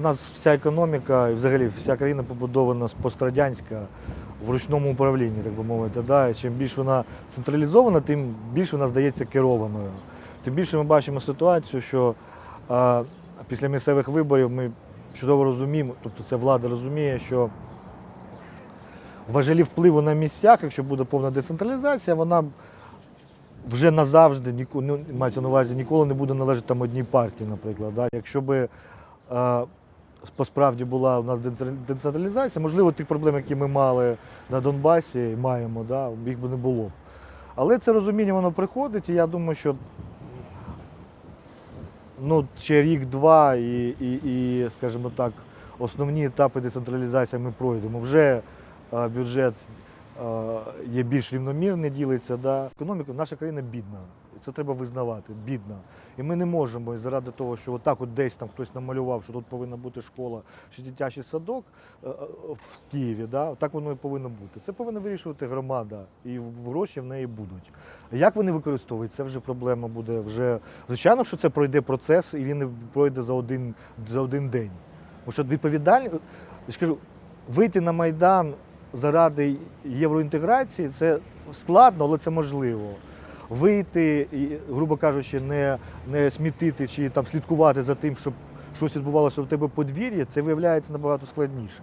У нас вся економіка і взагалі вся країна побудована з пострадянська в ручному управлінні, так би мовити. Да? Чим більш вона централізована, тим більше вона здається керованою. Тим більше ми бачимо ситуацію, що а, після місцевих виборів ми чудово розуміємо, тобто це влада розуміє, що важелі впливу на місцях, якщо буде повна децентралізація, вона вже назавжди ніко- ну, мається на увазі, ніколи не буде належати там одній партії, наприклад. Да? Якщо би посправді була у нас децентралізація, можливо, тих проблем, які ми мали на Донбасі, маємо, да, їх би не було. б. Але це розуміння воно приходить, і я думаю, що ну, ще рік-два і, і, і, скажімо так, основні етапи децентралізації ми пройдемо. Вже е, бюджет е, є більш рівномірний, ділиться. Да. Економіка, наша країна бідна. Це треба визнавати, бідна. І ми не можемо заради того, що отак от десь там хтось намалював, що тут повинна бути школа чи дитячий садок е, е, в Києві. Да? Так воно і повинно бути. Це повинна вирішувати громада, і гроші в неї будуть. Як вони використовують, це вже проблема буде. Вже звичайно, що це пройде процес, і він пройде за один, за один день. Тому що відповідальність, я вийти на Майдан заради євроінтеграції це складно, але це можливо. Вийти, і, грубо кажучи, не, не смітити чи там слідкувати за тим, щоб щось відбувалося в тебе подвір'ї, це виявляється набагато складніше.